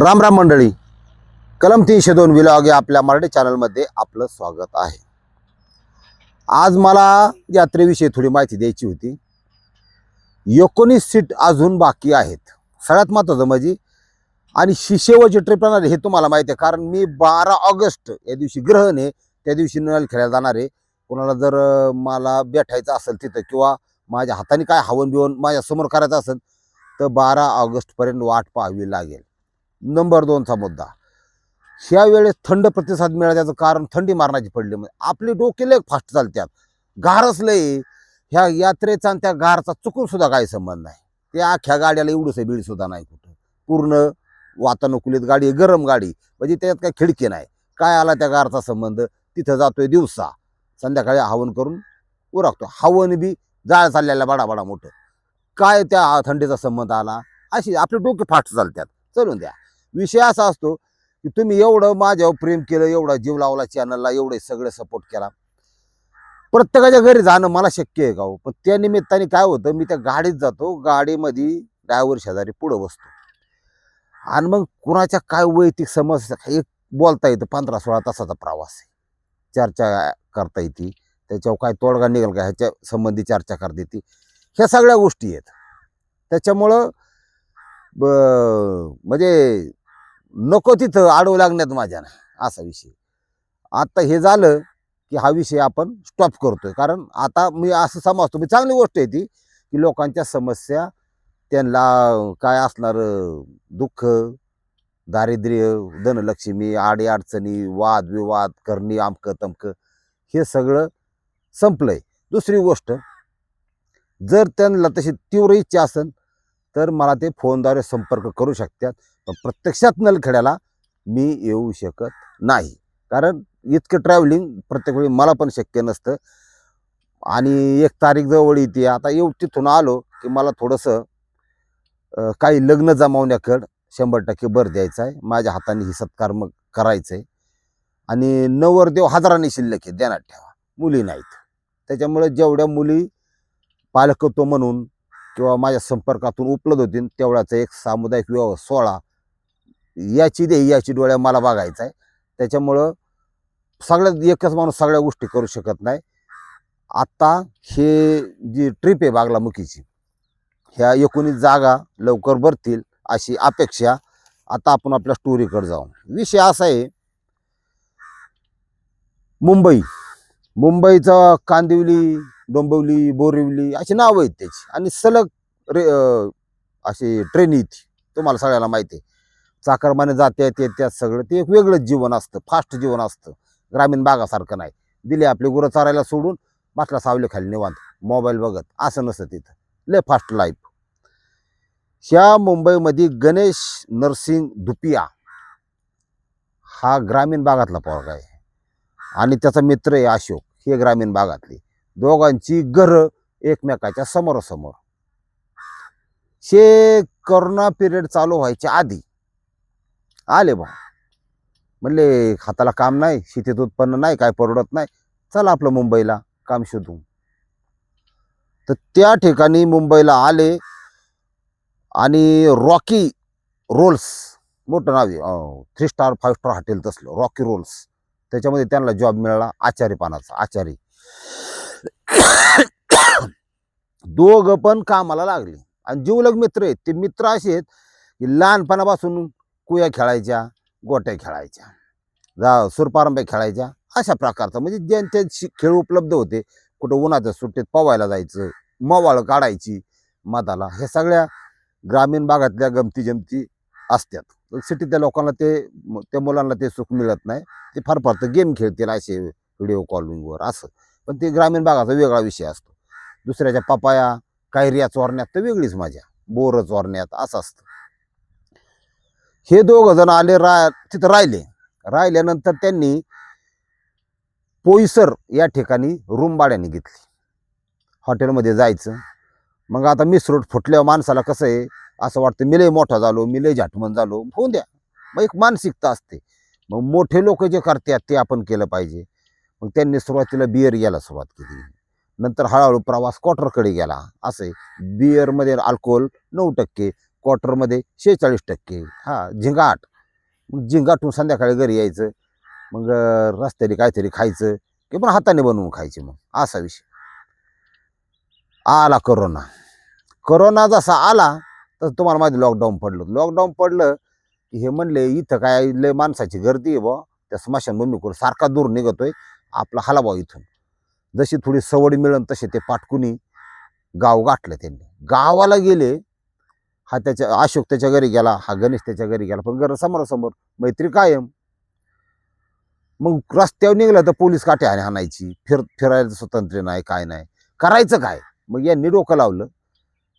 राम राम मंडळी. कलम तीनशे दोन विलॉग या आपल्या मराठी चॅनलमध्ये आपलं स्वागत आहे. आज मला यात्रेविषयी थोडी माहिती द्यायची होती. एकोणीस सीट अजून बाकी आहेत. सगळ्यात महत्त्वाचं म्हणजे आणि शिशेवची ट्रिप राहणार हे तुम्हाला माहिती आहे. कारण मी बारा ऑगस्ट या दिवशी ग्रहण आहे त्या दिवशी नळ खेळायला जाणार आहे. कोणाला जर मला भेटायचं असेल तिथं किंवा माझ्या हाताने काय हवन बिवन माझ्यासमोर करायचं असेल तर बारा ऑगस्टपर्यंत वाट पाहावी लागेल. नंबर दोनचा मुद्दा. ह्या वेळेस थंड प्रतिसाद मिळाल्याचं कारण थंडी मारण्याची पडली म्हणजे आपले डोके लय फास्ट चालतात गारच लय. ह्या यात्रेचा आणि त्या गारचा चुकून सुद्धा काही संबंध नाही. त्या अख्ख्या गाड्याला एवढंसं बीड सुद्धा नाही कुठं. पूर्ण वातानुकूलित गाडी गरम गाडी. म्हणजे त्याच्यात काही खिडकी नाही. काय आला त्या गारचा संबंध? तिथं जातोय दिवसा. संध्याकाळी हवन करून उरकतो. हवन बी जाळ चाललेला बडा बडा मोठं. काय त्या थंडीचा संबंध आला? अशी आपले डोके फास्ट चालतात चलून द्या. विषय असा असतो की तुम्ही एवढं माझ्यावर प्रेम केलं एवढा जीव लावला चॅनलला एवढे सगळे सपोर्ट केला. प्रत्येकाच्या घरी जाणं मला शक्य आहे का हो? पण त्या निमित्ताने काय होतं मी त्या गाडीत जातो गाडीमध्ये ड्रायव्हर शेजारी पुढं बसतो. आणि मग कुणाच्या काय वैयक्तिक समस्या एक बोलता येतं पंधरा सोळा तासाचा प्रवास आहे. चर्चा करता येते. त्याच्यावर काय तोडगा निघेल का ह्याच्या संबंधी चर्चा करता येते. ह्या सगळ्या गोष्टी आहेत. त्याच्यामुळं ब म्हणजे नको तिथं आडवं लागण्यात माझ्या नाही असा विषय. आता हे झालं की हा विषय आपण स्टॉप करतोय. कारण आता मी असं समजतो मी चांगली गोष्ट आहे ती की लोकांच्या समस्या त्यांना काय असणार दुःख दारिद्र्य धनलक्ष्मी आडी अडचणी वाद विवाद करणी आमकं तमकं हे सगळं संपलंय. दुसरी गोष्ट जर त्यांना तशी तीव्र इच्छा असेल तर मला ते फोनद्वारे संपर्क करू शकतात. पण प्रत्यक्षात नलखेड्याला मी येऊ शकत नाही. कारण इतकं ट्रॅव्हलिंग प्रत्येक वेळी मला पण शक्य नसतं. आणि एक तारीख जवळ येते. आता येऊ तिथून आलो की मला थोडंसं काही लग्न जमावण्याकडं शंभर टक्के भर द्यायचा आहे. माझ्या हाताने ही सत्कार मग करायचं आहे. आणि नवरदेव हजारांनी शिल्लक आहे. ध्यानात ठेवा. मुली नाहीत. त्याच्यामुळे जेवढ्या मुली पालकत्व म्हणून किंवा माझ्या संपर्कातून उपलब्ध होतील तेवढ्याचा एक सामुदायिक विवाह सोहळा याची दे याची डोळ्या मला बघायचा आहे. त्याच्यामुळं सगळ्यात एकच माणूस सगळ्या गोष्टी करू शकत नाही. आत्ता हे जी ट्रिप आहे बागलामुखीची ह्या एकोणीस जागा लवकर भरतील अशी अपेक्षा आता आपण आपल्या स्टोरीकडे जाऊ. विषय असा आहे मुंबई. मुंबईचं कांदिवली डोंबिवली बोरिवली अशी नावं आहेत त्याची. आणि सलग रे अशी ट्रेन येते तुम्हाला सगळ्याला माहिती आहे. चाकरमाने जात्यात येत्यात सगळं. ते एक वेगळंच जीवन असतं. फास्ट जीवन असतं. ग्रामीण भागासारखं नाही. दिले आपले गुरं चारायला सोडून बाटला सावले खाली निवांत. मोबाईल बघत. असं नसतं तिथं. लय फास्ट लाईफ ह्या मुंबईमध्ये गणेश नरसिंग धुपिया हा ग्रामीण भागातला पोरगा आहे. आणि त्याचा मित्र आहे अशोक. हे ग्रामीण भागातले. दोघांची घरं एकमेकाच्या समोरासमोर. हे करोना पिरियड चालू व्हायच्या आधी आले बा. म्हणले हाताला काम नाही शेतीत उत्पन्न नाही काय परवडत नाही. चला आपलं मुंबईला काम शोधू तर त्या ठिकाणी मुंबईला आले आणि रॉकी रोल्स मोठं नाव आहे three star five star hotel तसलं रॉकी रोल्स. त्याच्यामध्ये त्यांना जॉब मिळाला आचारी पानाचा आचारी. दोघं पण कामाला लागले. आणि जीवलग मित्र आहेत. ते मित्र असे आहेत की लहानपणापासून कुया खेळायच्या गोट्या खेळायच्या जा सुरपारंब्या खेळायच्या अशा प्रकारचा. म्हणजे ज्यांचे खेळ उपलब्ध होते कुठं उन्हाच्या सुट्टीत पवायला जायचं मवाळ काढायची मधाला हे सगळ्या ग्रामीण भागातल्या गमती जमती असतात सिटीतल्या लोकांना ते त्या मुलांना ते सुख मिळत नाही. ते फार फार तर गेम खेळतील असे व्हिडिओ कॉलिंगवर असं. पण ते ग्रामीण भागाचा वेगळा विषय असतो. दुसऱ्याच्या पपाया कायरिया चोरण्यात तर वेगळीच मजा. बोरं चोरण्यात असं असतं. हे दोघं जण आले रा तिथं राहिले. राहिल्यानंतर त्यांनी पोईसर या ठिकाणी रूम भाड्याने घेतली. हॉटेलमध्ये जायचं. मग आता मिसरूट फुटल्यावर माणसाला कसं आहे? असं वाटतं मी लय मोठा झालो मी लय झाटमन झालो. होऊन द्या. मग एक मानसिकता असते. मग मोठे लोक जे करतात ते आपण केलं पाहिजे. मग त्यांनी सुरुवातीला बियर घ्यायला सुरुवात केली. नंतर हळूहळू प्रवास क्वार्टरकडे गेला. असे बिअरमध्ये अल्कोहोल नऊ टक्के क्वार्टरमध्ये शेहेचाळीस टक्के. हां झिंगाट मग झिंगाटून संध्याकाळी घरी यायचं. मग रस्त्याने काहीतरी खायचं. की पण हाताने बनवून खायचे मग. असा विषय. आला करोना करोना जसा आला तर तुम्हाला माझं लॉकडाऊन पडलं लॉकडाऊन पडलं की हे म्हणले इथं काय लय माणसाची गर्दी आहे बुवा. त्या स्मशानभूमीकडून सारखा दूर निघतोय. आपला हलावा इथून. जशी थोडी सवड मिळेल तसे ते पाटकुनी गाव गाठलं त्यांनी. गावाला गेले हा त्याच्या अशोक त्याच्या घरी गेला हा गणेश त्याच्या घरी गेला पण घर समोरासमोर मैत्री कायम. मग रस्त्यावर निघाला तर पोलीस काटे आणि आणायची. फिर फिरायचं स्वतंत्र नाही काय नाही. करायचं काय? मग यांनी डोकं लावलं.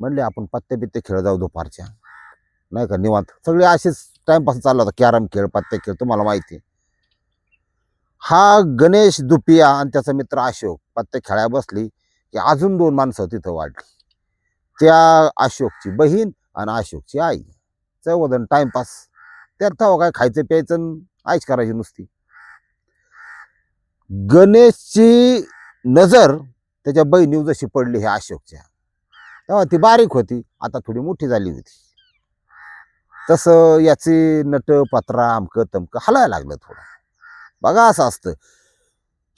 म्हणले आपण पत्ते बित्ते खेळ जाऊ दुपारच्या. नाही का निवांत. सगळे असेच टाइमपास चालला होता. कॅरम खेळ पत्ते खेळ तुम्हाला माहिती आहे. हा गणेश दुपिया आणि त्याचा मित्र अशोक पत्ते खेळायला बसली की अजून दोन माणसं तिथं वाढली. त्या अशोकची बहीण आणि अशोकची आई. चौवदन टाइमपास त्यात तेव्हा काय खायचं प्यायचं आणि आईच करायची नुसती. गणेशची नजर त्याच्या बहिणीवर जशी पडली ह्या अशोकच्या. तेव्हा ती बारीक होती आता थोडी मोठी झाली होती. तसं याची नट पत्रा अमकं तमकं हलायला लागलं थोडं. बघा असं असतं.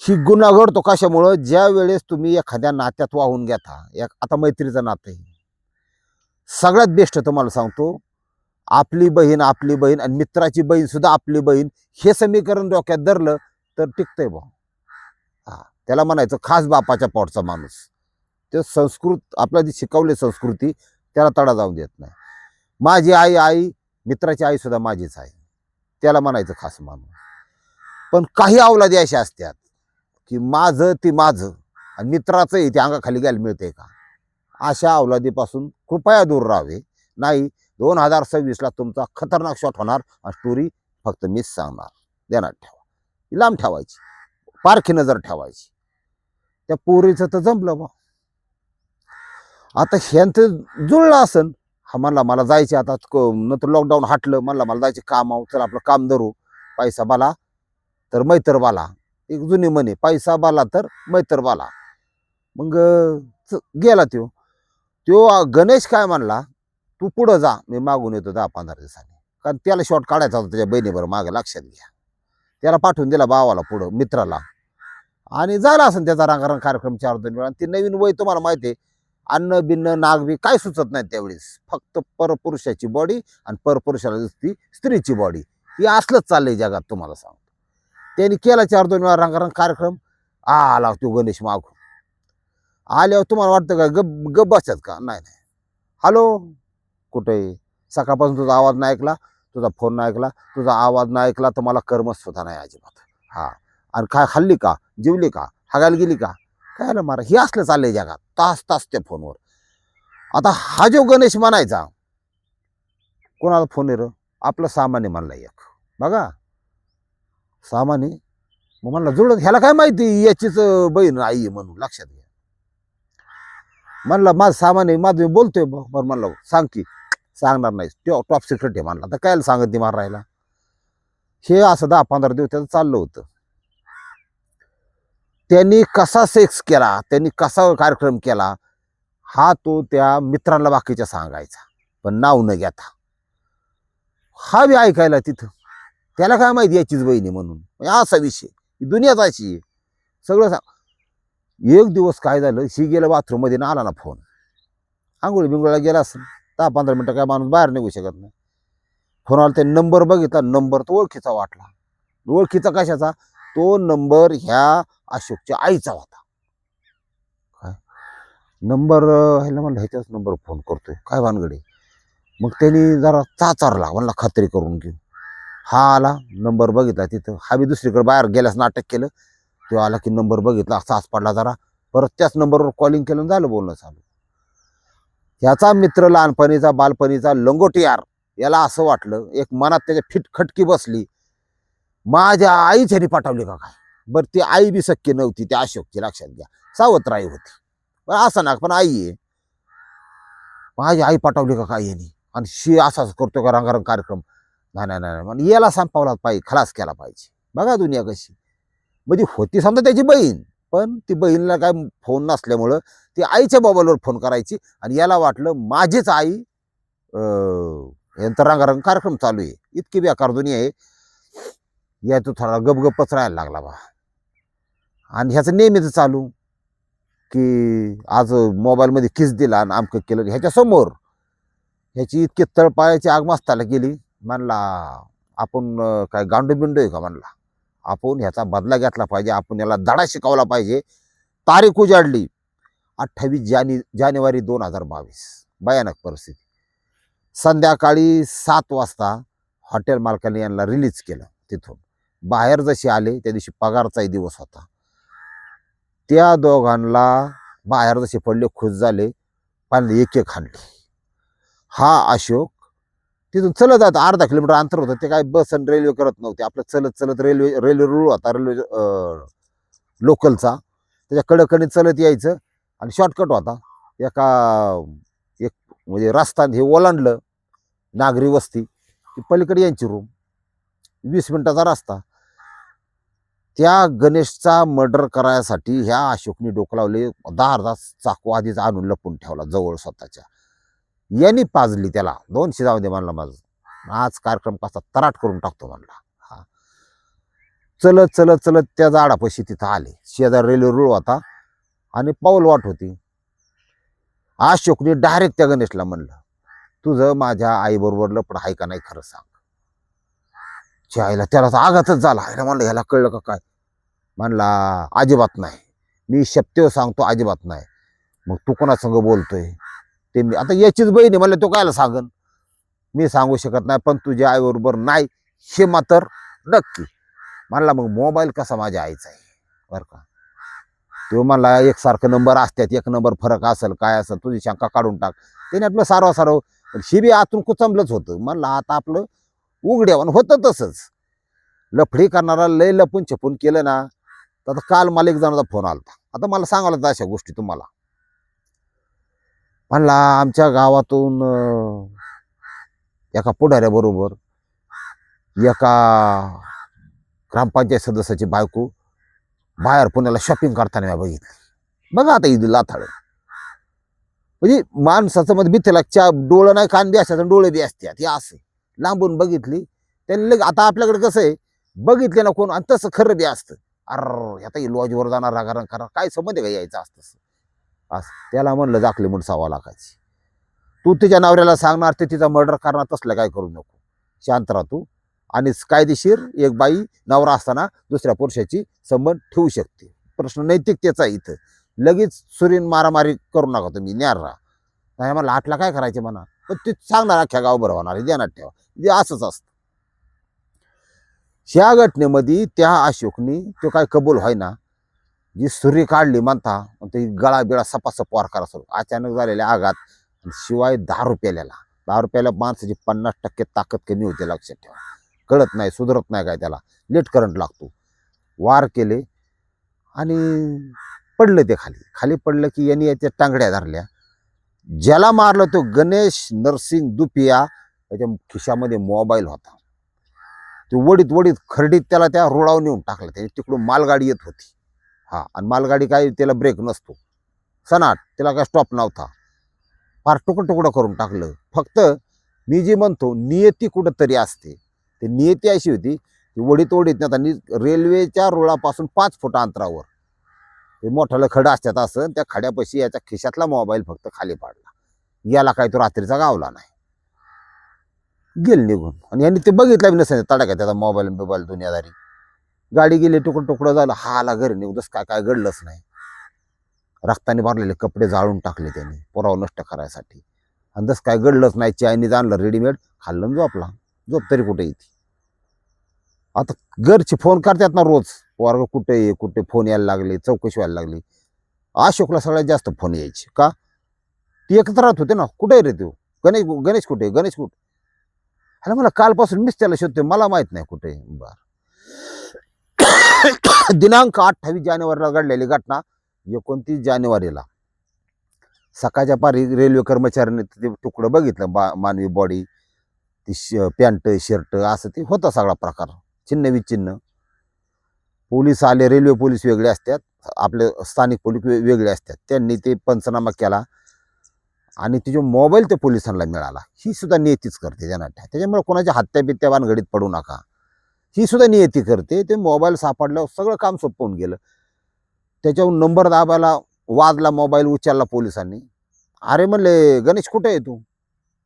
ही गुन्हा घडतो कशामुळं? ज्या वेळेस तुम्ही एखाद्या नात्यात वाहून घेता एक आता मैत्रीचं नातं आहे. सगळ्यात बेस्ट तुम्हाला सांगतो आपली बहीण आपली बहीण आणि मित्राची बहीण सुद्धा आपली बहीण हे समीकरण डोक्यात धरलं तर टिकतंय भाऊ हा त्याला म्हणायचं खास बापाच्या पोटचा माणूस. ते संस्कृत आपल्या जी शिकवली संस्कृती त्याला तडा जाऊन देत नाही. माझी आई आई मित्राची आई सुद्धा माझीच आहे. त्याला म्हणायचं खास माणूस. पण काही अवलादी अशा असतात की माझं ती माझं आणि मित्राचंही ते अंगाखाली घ्यायला मिळते का? अशा अवलादीपासून कृपया दूर राहावे. नाही दोन हजार सव्वीसला तुमचा खतरनाक शॉट होणार आणि स्टोरी फक्त मीच सांगणार. देणार ठेवा. ती लांब ठेवायची. पारखी नजर ठेवायची. त्या पोरीचं तर जमलं बा. आता ह्यांचं जुळलं असन. हा म्हणला मला जायचे आता क- नंतर लॉकडाऊन हटलं. म्हणला मला जायचे काम आहो चल आपलं काम धरू. पैसा मला तर मैत्र बाला एक जुनी म्हणे पैसा बाला तर मैत्र बाला मग च- गेला त्यो. त्यो गणेश काय म्हणला तू पुढं जा मी मागून येतो दहा पंधरा दिवसांनी. कारण त्याला शॉट काढायचा होता त्याच्या बहिणीबरोबर मागे लक्षात घ्या. त्याला पाठवून दिला भावाला पुढं मित्राला. आणि झाला असं त्याचा रंगारंग कार्यक्रम चार दोन वेळा. ती नवीन वय तुम्हाला माहिती आहे अन्न बिन्न नागबी काय सुचत नाही त्यावेळेस. फक्त परपुरुषाची बॉडी आणि परपुरुषाला दिसती स्त्रीची बॉडी ही असलंच चाललंय जगात तुम्हाला सांग त्यांनी केला चार दोन वेळा रंगारंग कार्यक्रम. आला तो गणेश मागून. आल्यावर तुम्हाला वाटतं का गप गप बसतात का? नाही नाही. हॅलो? कुठे? सकाळपासून तुझा आवाज नाही ऐकला तुझा फोन नाही ऐकला तुझा आवाज नाही ऐकला तर मला कर्मच सुद्धा नाही अजिबात. हा. आणि काय खाल्ली का? जेवली का? हागायला गेली का? काय आलं मारा हे असलं चाललंय जगात. तास तास त्या फोनवर. आता हा जो गणेश म्हणायचा कोणाला फोन आहे र? आपलं सामान्य म्हणला एक. बघा. सामान्य. मग म्हणला जुळत ह्याला काय माहिती? याचीच बहीण आई आहे म्हणून लक्षात घ्या. म्हणला माझं सामान आहे माझं मी बोलतोय बरं म्हणलं सांग की. सांगणार नाही तो टॉप सिक्रेट आहे म्हणला. तर कायला सांगत नाही राहिला हे असं दहा पंधरा दिवस त्याचं चाललं होतं. त्यांनी कसा सेक्स केला? त्यांनी कसा कार्यक्रम केला? हा तो त्या मित्रांना बाकीच्या सांगायचा. पण नाव न घेता. हा बी ऐकायला तिथं. त्याला काय माहिती याचीच बहिणी म्हणून? म्हणजे असा विषय. ही दुनियाच अशी आहे. सगळं सांग एक दिवस काय झालं? शी गेलं बाथरूममध्ये ना आला ना फोन आंघोळी बिंगोळीला गेला असं दहा पंधरा मिनटं काय माणूस बाहेर निघू शकत नाही. फोन आला ते नंबर बघितला. नंबर तो ओळखीचा वाटला. ओळखीचा कशाचा? तो नंबर ह्या अशोकच्या आईचा होता. काय? नंबर ह्याला म्हणलं ह्याच्याच नंबर फोन करतोय. काय भानगडे मग त्यांनी जरा चाचारला. म्हणला खात्री करून घेऊ. हा आला नंबर बघितला तिथं. हा बी दुसरीकडे बाहेर गेल्यास नाटक केलं. तो आला की नंबर बघितला सास पडला जरा. परत त्याच नंबरवर कॉलिंग केलं झालं बोलणं चालू. ह्याचा मित्र लहानपणीचा बालपणीचा लंगोटी यार याला असं वाटलं एक मनात त्याच्या फिट खटकी बसली. माझ्या आईच ह्यानी पाठवली का काय? बरं ती आई बी शक्य नव्हती त्या अशोकची लक्षात घ्या. सावत्राई होती. पण असं ना पण आई आहे. माझी आई पाठवली का काय यांनी? आणि शी असाच करतो का रंगारंग कार्यक्रम? नाही नाही नाही मग याला संपवला पाहिजे खलास केला पाहिजे. बघा दुनिया कशी. म्हणजे होती समजा त्याची बहीण पण ती बहीणला काय फोन नसल्यामुळं ती आईच्या मोबाईलवर फोन करायची आणि याला वाटलं माझीच आई यांचा रंगारंग कार्यक्रम चालू आहे. इतकी बेकार दुनिया आहे. या तो थोडा गपगपच राहायला लागला बा. आणि ह्याचं नेहमीच चालू की आज मोबाईलमध्ये किस दिला आणि आमकं केलं. ह्याच्यासमोर ह्याची इतकी तळपायाची आग मस्ताला गेली. म्हणला आपण काय गांडू बिंडू आहे का म्हणला आपण ह्याचा बदला घेतला पाहिजे आपण याला धडा शिकवला पाहिजे. तारीख उजाडली अठ्ठावीस जाने जानेवारी दोन हजार बावीस. भयानक परिस्थिती. संध्याकाळी सात वाजता हॉटेल मालकाने यांना रिलीज केलं तिथून. बाहेर जसे आले त्या दिवशी पगारचाही दिवस होता. त्या दोघांना बाहेर जसे पडले खुश झाले पण एक एक हाणले. हा अशोक तिथून चलत जात. अर्धा किलोमीटर अंतर होतं. ते काय बस आणि रेल्वे करत नव्हते. आपलं चलत चलत रेल्वे रेल्वे रूळ होता. रेल्वे लोकलचा त्याच्या कडकडे चलत यायचं. आणि शॉर्टकट होता. एका एक म्हणजे रस्ता हे ओलांडलं. नागरी वस्ती. की पलीकडे यांची रूम वीस मिनिटाचा रस्ता. त्या गणेशचा मर्डर करायसाठी ह्या अशोकनी डोकं लावले. दहा अर्धा चाकू आधीच आणून लपून ठेवला. जवळ स्वतःच्या. यांनी पाजली त्याला. दोनशे जाऊ दे म्हणला माझं. आज कार्यक्रम कसा तराट करून टाकतो म्हणला. हा. चलत चलत चलत त्या झाडापाशी तिथं आले. शेजार रेल्वे रूळ होता आणि पाऊल वाट होती. अशोकने डायरेक्ट त्या गणेशला म्हणलं तुझं माझ्या आईबरोबर लपड आहे का नाही खरं सांग. आईला त्याला तर आघातच झाला आईला म्हणलं ह्याला कळलं का काय? म्हणला अजिबात नाही. मी शब्द सांगतो अजिबात नाही. मग तू कोणा संग बोलतोय? ते मी आता याचीच बहीण आहे म्हणलं तो कायला सांगन? मी सांगू शकत नाही पण तुझ्या आईबरोबर नाही हे मात्र नक्की. म्हणला मग मोबाईल कसा माझ्या आईचा आहे? बरं का. तो मला एकसारखं नंबर असतात एक नंबर फरक असेल काय असेल तुझी शंका काढून टाक. त्याने आपलं सारवा सारव पण बी आतून कुचंबलंच होतं. म्हणलं आता आपलं उघड्यावान होतं तसंच. लफडी करणारा लय लपून छपून केलं ना तर आता काल मला एक जणाचा फोन आला आता मला सांगायला अशा गोष्टी तुम्हाला. म्हणला आमच्या गावातून एका पुढाऱ्याबरोबर एका ग्रामपंचायत सदस्याची बायको बाहेर पुण्याला शॉपिंग करताना मी बघितली. बघा आता ईद लाथाळ. म्हणजे माणसाचं म्हणजे भीतीला चा डोळं नाही कान बी असतात आणि डोळे बी असतात. हे असं लांबून बघितली. त्यांनी लग आता आपल्याकडे कसं आहे बघितले ना कोण आणि तसं खरं बी असतं. अर आता लॉजवर जाणार रागारंग करा काय समज का यायचं असतं असं. त्याला म्हणलं जाकली म्हणून सव्वा लाखाची. तू तिच्या नवऱ्याला सांगणार ते तिचा मर्डर करणार तसलं काय करू नको. शांत राहा तू. आणि कायदेशीर एक बाई नवरा असताना दुसऱ्या पुरुषाची संबंध ठेवू शकते. प्रश्न नैतिकतेचा इथं. लगेच सुरीन मारामारी करू नका तुम्ही न्यार राहा. नाही मला आठला काय करायचे म्हणा? पण ते सांगणार अख्ख्या गाव बरं होणार ध्यानात ठेवा. जे असंच असतं. ह्या घटनेमध्ये त्या अशोकनी तो काय कबूल व्हाय ना जी सुरी काढली म्हणता ते गळा बिळा सपासप वार करा सुरू. अचानक झालेल्या आघात शिवाय दहा रुपयाला दहा रुपयाला माणसाची पन्नास टक्के ताकद कमी होते लक्षात ठेवा. कळत नाही सुधरत नाही काय त्याला. लेट करंट लागतो. वार केले आणि पडलं ते खाली. खाली पडलं की यांनी याच्या टांगड्या धरल्या. ज्याला मारलं तो गणेश नरसिंग दुपिया त्याच्या खिशामध्ये मोबाईल होता. तो वडीत वडीत खरडीत त्याला त्या रुळावर नेऊन टाकलं. त्याने तिकडून मालगाडी येत होती. हा आणि मालगाडी काय त्याला ब्रेक नसतो. सनाट त्याला काय स्टॉप नव्हता. फार तुकडं तुकडं करून टाकलं. फक्त मी जी म्हणतो नियती कुठंतरी असते. ते नियती अशी होती ती वडीत वडीत नाही रेल्वेच्या रुळापासून पाच फुट अंतरावर. ते मोठालं खडं असतात असं त्या खड्यापाशी याच्या खिशातला मोबाईल फक्त खाली पाडला. याला काय तो रात्रीचा गावला नाही. गेल निघून. आणि यांनी ते बघितलं बी नसेल तडाख्या त्याचा मोबाईल बिबाईल दुनियादारी. गाडी गेली तुकडं तुकडं झालं. हा आला घरी निघू काय काय घडलंच नाही. रक्ताने भरलेले कपडे जाळून टाकले त्यांनी पोराव नष्ट करायसाठी. आणि तसं काय घडलंच नाही चायनीज आणलं रेडीमेड खाल्लं झोपला. झोप तरी कुठे येते? आता घरचे फोन करतात ना रोज. वर्ग कुठे ये कुठे फोन यायला लागले चौकशी व्हायला लागली. अशोकला सगळ्यात जास्त फोन यायचे. का? ती एकत्र राहत होते ना. कुठे आहे रे तू? गणेश गणेश कुठे? आहे? गणेश कुठे? अरे मला कालपासून मीच त्याला शोधतोय. मला माहीत नाही कुठे बरं. दिनांक अठ्ठावीस जानेवारीला घडलेली घटना एकोणतीस जानेवारीला. सकाळच्या पारी रेल्वे कर्मचाऱ्यांनी ते तुकडं बघितलं बा मानवी बॉडी ती श पॅन्ट शर्ट असं ते होता सगळा प्रकार चिन्ह विचिन्ह पोलीस आले रेल्वे पोलीस वेगळे असतात आपले स्थानिक पोलीस वेगळे असतात त्यांनी ते पंचनामा केला आणि तिचे मोबाईल त्या पोलिसांना मिळाला ही सुद्धा नियतीच करते त्यांना. त्याच्यामुळे कोणाच्या हत्या बित्या भानगडीत पडू नका. ही सुद्धा नियती करते. ते मोबाईल सापडल्यावर सगळं काम सोपवून गेलं. त्याच्यावर नंबर दाबायला वाजला मोबाईल उचलला पोलिसांनी. अरे म्हणले गणेश कुठे आहे तू?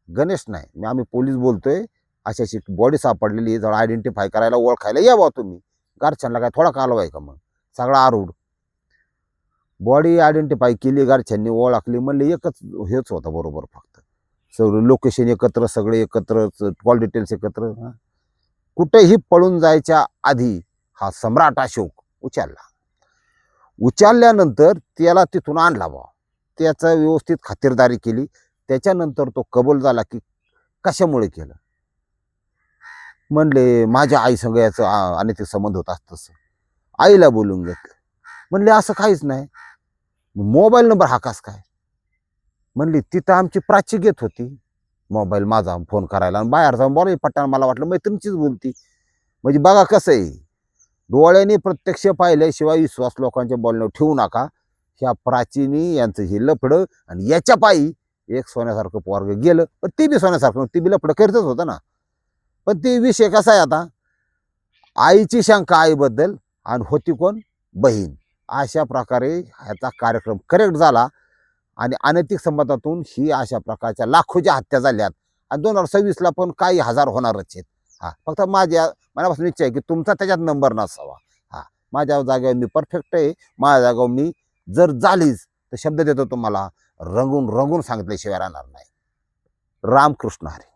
गणेश नाही. मी आम्ही पोलीस बोलतोय. अशी अशी बॉडी सापडलेली आहे. जरा आयडेंटिफाय करायला ओळखायला या बा तुम्ही. गारछानला काय थोडा कालवाय आहे का मग? सगळा आरूढ. बॉडी आयडेंटिफाय केली गारछ्यांनी ओळखली. म्हणले एकच हेच होता बरोबर फक्त. सगळं लोकेशन एकत्र सगळे एकत्र कॉल डिटेल्स एकत्र. कुठेही पळून जायच्या आधी हा सम्राट अशोक उचलला. उचलल्यानंतर त्याला तिथून आणला बा त्याचं व्यवस्थित खातिरदारी केली. त्याच्यानंतर तो कबूल झाला की कशामुळे केलं? म्हणले माझ्या आई संग याचं आणि ते संबंध होत तसं. आईला बोलून घेतलं. म्हणले असं काहीच नाही. मोबाईल नंबर हा कास काय? म्हणली तिथं आमची प्राची घेत होती. मोबाईल माझा फोन करायला आणि बाहेर जाऊन बोला पट्टा मला वाटलं मैत्रिणीचीच बोलती. म्हणजे बघा कसं आहे. डोळ्याने प्रत्यक्ष पाहिल्याशिवाय विश्वास लोकांच्या बोलण्यावर ठेवू नका. ह्या प्राचीनी यांचं हे लफडं आणि याच्या पायी एक सोन्यासारखं पोरग गेलं. पण ती बी सोन्यासारखं ती बी लफडं करतच होतं ना. पण ते विषय कसा आहे आता? आईची शंका आईबद्दल आणि होती कोण? बहीण. अशा प्रकारे ह्याचा कार्यक्रम करेक्ट झाला. आणि अनैतिक संबंधातून ही अशा प्रकारच्या लाखोच्या हत्या झाल्यात. आणि दोन हजार सव्वीसला पण काही हजार होणारच आहेत. हा फक्त माझ्या मनापासून इच्छा आहे की तुमचा त्याच्यात नंबर नसावा. हा माझ्या जागेवर मी परफेक्ट आहे. माझ्या जागेवर मी जर झालीच तर शब्द देतो तुम्हाला रंगून रंगून सांगितल्याशिवाय राहणार नाही. रामकृष्ण हरे.